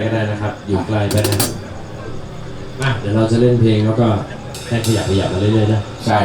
ก็ได้นะครับ อยู่ไกลก็ได้มาเดี๋ยวเราจะเล่นเพลงแล้วก็ให้ขยับขยับมาเรื่อยๆนะ ใช่